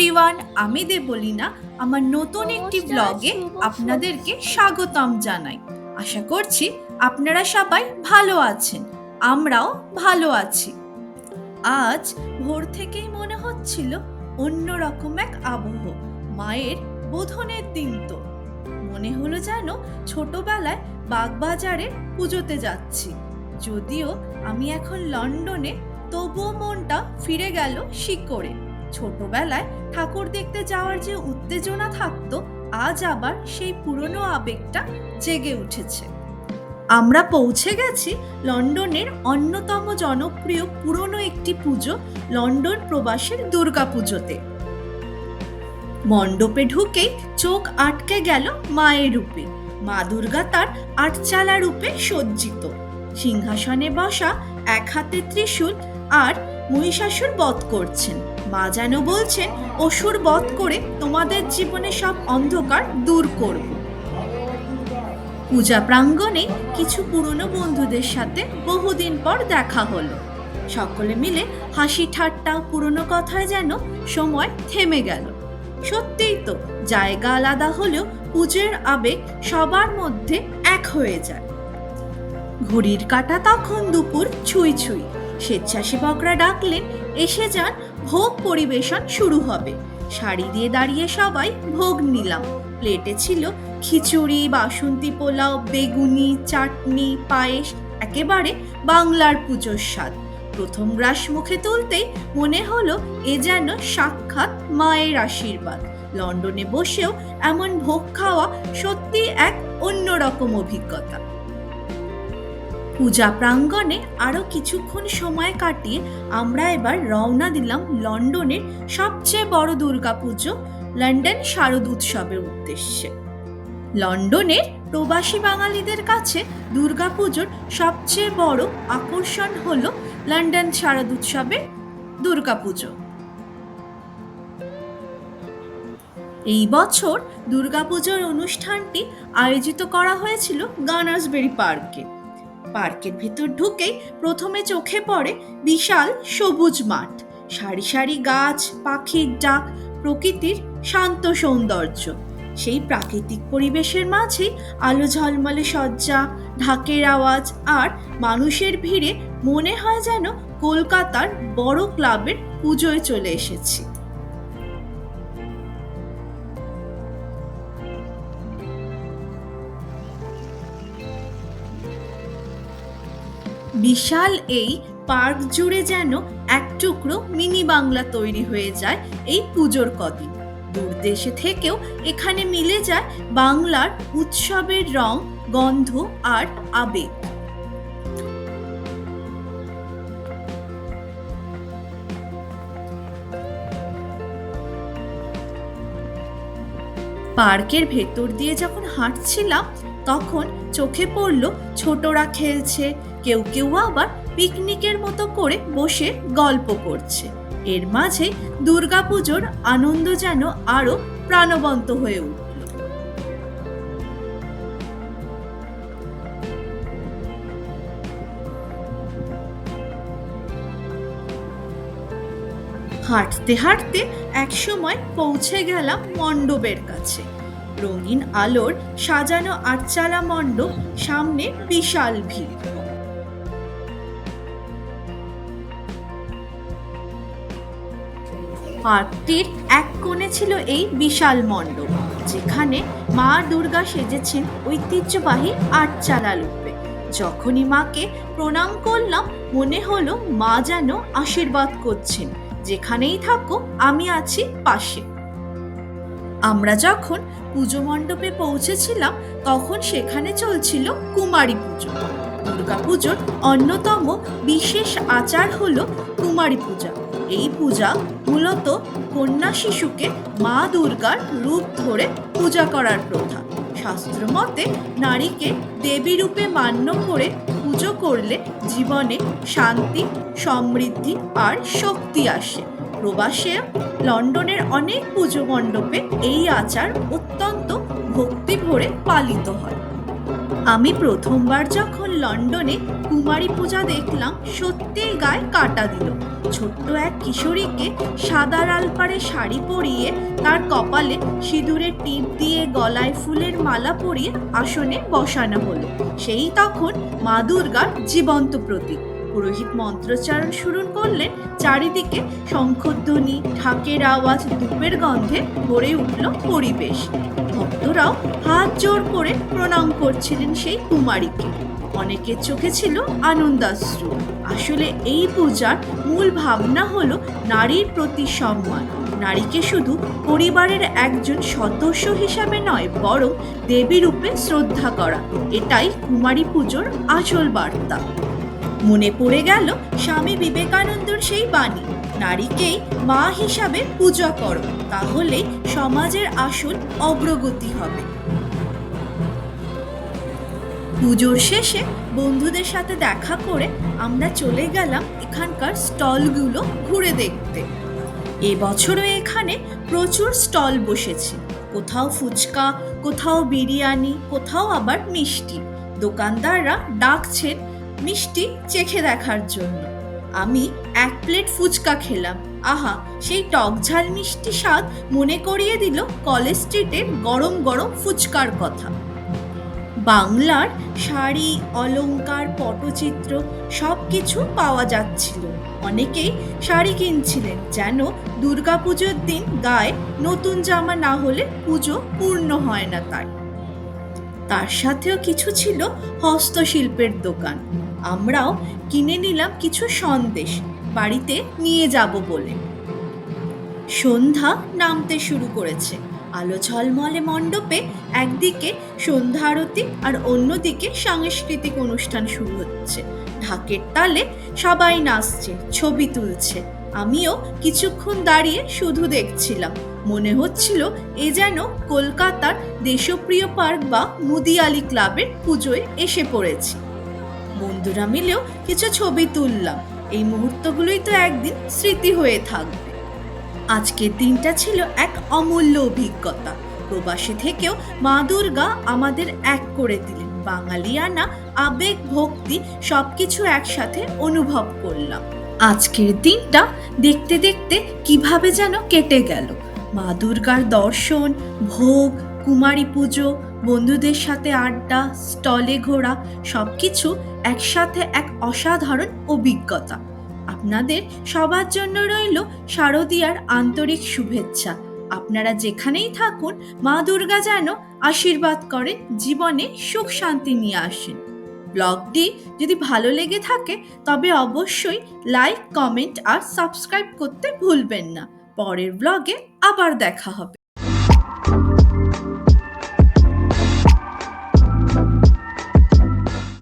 Everyone আমি দেবলিনা আমার নতুন একটি ব্লগে আপনাদেরকে স্বাগতম জানাই। আশা করছি আপনারা সবাই ভালো আছেন আমরাও ভালো আছি। আজ ভোর থেকেই মনে হচ্ছিল অন্যরকম এক আবহ মায়ের বোধনের দিন তো। মনে হলো যেন ছোটবেলায় বাগবাজারে পুজোতে যাচ্ছি। যদিও আমি এখন লন্ডনে তবুও মনটা ফিরে গেল শিকড়ে। ছোটবেলায় ঠাকুর দেখতে যাওয়ার যে উত্তেজনা থাকতো, আজ আবার সেই পুরনো আবেগটা জেগে উঠেছে। আমরা পৌঁছে গেছি লন্ডনের অন্যতম জনপ্রিয় পুরনো একটি পুজো, লন্ডন প্রবাসের দুর্গাপুজোতে মণ্ডপে ঢুকেই চোখ আটকে গেল মায়ের রূপে। মা দুর্গা তার আটচালা রূপে সজ্জিত। সিংহাসনে বসা এক হাতে ত্রিশূল আর মহিষাসুর বধ করছেন। মা যেন বলছেন অসুর বধ করে তোমাদের জীবনে সব অন্ধকার দূর করব। পূজা প্রাঙ্গণে কিছু পুরনো বন্ধুদের সাথে বহুদিন পর দেখা হলো। সকলে মিলে হাসি ঠাট্টা পুরনো কথায় যেন সময় থেমে গেল। সত্যিই তো, জায়গা আলাদা হলেও পুজোর আবেগ সবার মধ্যে এক হয়ে যায়। ঘড়ির কাটা তখন দুপুর ছুঁই ছুঁই। স্বেচ্ছাসেবকরা ডাকলেন এসে যান, ভোগ পরিবেশন শুরু হবে। শাড়ি দিয়ে দাঁড়িয়ে সবাই ভোগ নিলাম। প্লেটে ছিল খিচুড়ি, বাসন্তী পোলাও, বেগুনি, চাটনি, পায়েস, একেবারে বাংলার পুজোর স্বাদ। প্রথম গ্রাস মুখে তুলতেই মনে হলো এ যেন সাক্ষাৎ মায়ের আশীর্বাদ। লন্ডনে বসেও এমন ভোগ খাওয়া সত্যি এক অন্যরকম অভিজ্ঞতা। পূজা প্রাঙ্গণে আরও কিছুক্ষণ সময় কাটিয়ে আমরা এবার রওনা দিলাম লন্ডনের সবচেয়ে বড় দুর্গাপুজো, লন্ডন শারদ উৎসবের উদ্দেশ্যে। লন্ডনের প্রবাসী বাঙালিদের কাছে দুর্গাপুজোর সবচেয়ে বড় আকর্ষণ হল লন্ডন শারদ উৎসবের দুর্গাপুজো। এই বছর দুর্গাপুজোর অনুষ্ঠানটি আয়োজিত করা হয়েছিল গানার্সবেরি পার্কে। পার্কের ভেতর ঢুকেই প্রথমে চোখে পড়ে বিশাল সবুজ মাঠ। সারি সারি গাছ, পাখির ডাক, প্রকৃতির শান্ত সৌন্দর্য। সেই প্রাকৃতিক পরিবেশের মাঝেই আলো ঝলমলে সজ্জা ঢাকের আওয়াজ আর মানুষের ভিড়ে মনে হয় যেন কলকাতার বড় ক্লাবের পুজোয় চলে এসেছি। বিশাল এই পার্ক জুড়ে যেন এক টুকরো মিনি বাংলা তৈরি হয়ে যায় এই পুজোর কদিন। দূর দেশে থেকেও এখানে মিলে যায় বাংলার উৎসবের রং, গন্ধ আর আবেগ। পার্কের ভেতর দিয়ে যখন হাঁটছিলাম, তখন চোখে পড়ল ছোটরা খেলছে, কেউ কেউ আবার পিকনিকের মতো করে বসে গল্প করছে। এর মাঝে দুর্গাপুজোর আনন্দ যেন আরও প্রাণবন্ত হয়ে উঠল। হাঁটতে হাঁটতে একসময় পৌঁছে গেলাম মণ্ডপের কাছে। রঙিন আলোর সাজানো আটচালা মণ্ডপ সামনে বিশাল ভিড়। পার্কটির এক কোণে ছিল এই বিশাল মণ্ডপ, যেখানে মা দুর্গা সেজেছেন ঐতিহ্যবাহী আটচালা রূপে। যখনই মাকে প্রণাম করলাম, মনে হলো মা যেন আশীর্বাদ করছেন। যেখানেই থাকো, আমি আছি পাশে। আমরা যখন পুজো মণ্ডপে পৌঁছেছিলাম, তখন সেখানে চলছিল কুমারী পুজো। দুর্গা পুজোর অন্যতম বিশেষ আচার হল কুমারী পূজা। এই পূজা মূলত কন্যা শিশুকে মা দুর্গার রূপ ধরে পূজা করার প্রথা। শাস্ত্র মতে নারীকে দেবী রূপে মান্য করে পুজো করলে জীবনে শান্তি, সমৃদ্ধি আর শক্তি আসে। প্রবাসে লন্ডনের অনেক পুজো মণ্ডপে এই আচার অত্যন্ত ভক্তি ভরে পালিত হয়। আমি প্রথমবার যখন লন্ডনে কুমারী পূজা দেখলাম, সত্যিই গায়ে কাটা দিল। ছোট্ট এক কিশোরীকে সাদা আলপাড়ে শাড়ি পরিয়ে তার কপালে সিঁদুরের টিপ দিয়ে গলায় ফুলের মালা পরিয়ে আসনে বসানো হলো। সেই তখন মা দুর্গার জীবন্ত প্রতীক। পুরোহিত মন্ত্রোচ্চারণ শুরু করলেন, চারিদিকে শঙ্খধ্বনি, ঢাকের আওয়াজ, ধূপের গন্ধে ভরে উঠল পরিবেশ। ভক্তরাও হাত জোর করে প্রণাম করছিলেন সেই কুমারীকে। অনেকের চোখে ছিল আনন্দাশ্রু। আসলে এই পূজার মূল ভাবনা হলো নারীর প্রতি সম্মান। নারীকে শুধু পরিবারের একজন সদস্য হিসাবে নয়, বরং দেবী রূপে শ্রদ্ধা করা। এটাই কুমারী পুজোর আসল বার্তা। মনে পড়ে গেল স্বামী বিবেকানন্দর সেই বাণী। নারীকেই মা হিসাবে পূজা করো, তাহলে সমাজের আসল অগ্রগতি হবে। পুজোর শেষে বন্ধুদের সাথে দেখা করে আমরা চলে গেলাম এখানকার স্টলগুলো ঘুরে দেখতে। এবছরও এখানে প্রচুর স্টল বসেছে। কোথাও ফুচকা, কোথাও বিরিয়ানি, কোথাও আবার মিষ্টি। দোকানদাররা ডাকছেন মিষ্টি চেখে দেখার জন্য। আমি এক প্লেট ফুচকা খেলাম। আহা, সেই টক ঝাল মিষ্টি স্বাদ মনে করিয়ে দিল কলেজ স্ট্রিটের গরম গরম ফুচকার কথা। বাংলার শাড়ি, অলংকার, পটচিত্র সব কিছু পাওয়া যাচ্ছিল। অনেকেই শাড়ি কিনছিলেন যেন দুর্গাপুজোর দিন গায়ে নতুন জামা না হলে পুজো পূর্ণ হয় না তার। তার সাথেও কিছু ছিল হস্তশিল্পের দোকান। আমরাও কিনে নিলাম কিছু সন্দেশ, বাড়িতে নিয়ে যাব বলে। সন্ধ্যা নামতে শুরু করেছে। আলো ঝলমলে মণ্ডপে একদিকে সন্ধ্যা আরতি আর অন্যদিকে সাংস্কৃতিক অনুষ্ঠান শুরু হচ্ছে। ঢাকের তালে সবাই নাচছে, ছবি তুলছে। আমিও কিছুক্ষণ দাঁড়িয়ে শুধু দেখছিলাম। মনে হচ্ছিল এ যেন কলকাতার দেশপ্রিয় পার্ক বা মুদিয়ালি ক্লাবের পুজোয় এসে পড়েছি। বন্ধুরা মিলেও কিছু ছবি তুললাম। এই মুহূর্তগুলোই তো একদিন স্মৃতি হয়ে থাকবে। আজকের দিনটা ছিল এক অমূল্য অভিজ্ঞতা। প্রবাসী থেকেও মা দুর্গা আমাদের এক করে দিলেন। বাঙালিয়ানা আবেগ, ভক্তি সবকিছু একসাথে অনুভব করলাম। আজকের দিনটা দেখতে দেখতে কীভাবে যেন কেটে গেল। মা দুর্গার দর্শন, ভোগ কুমারী পুজো, বন্ধুদের সাথে আড্ডা, স্টলে ঘোরা, সবকিছু একসাথে এক অসাধারণ অভিজ্ঞতা। আপনাদের সবার জন্য রইল শারদীয়ার আন্তরিক শুভেচ্ছা। আপনারা যেখানেই থাকুন, মা দুর্গা যেন আশীর্বাদ করেন, জীবনে সুখ শান্তি নিয়ে আসেন। ব্লগটি যদি ভালো লেগে থাকে, তবে অবশ্যই লাইক, কমেন্ট আর সাবস্ক্রাইব করতে ভুলবেন না। পরের ব্লগে আবার দেখা হবে।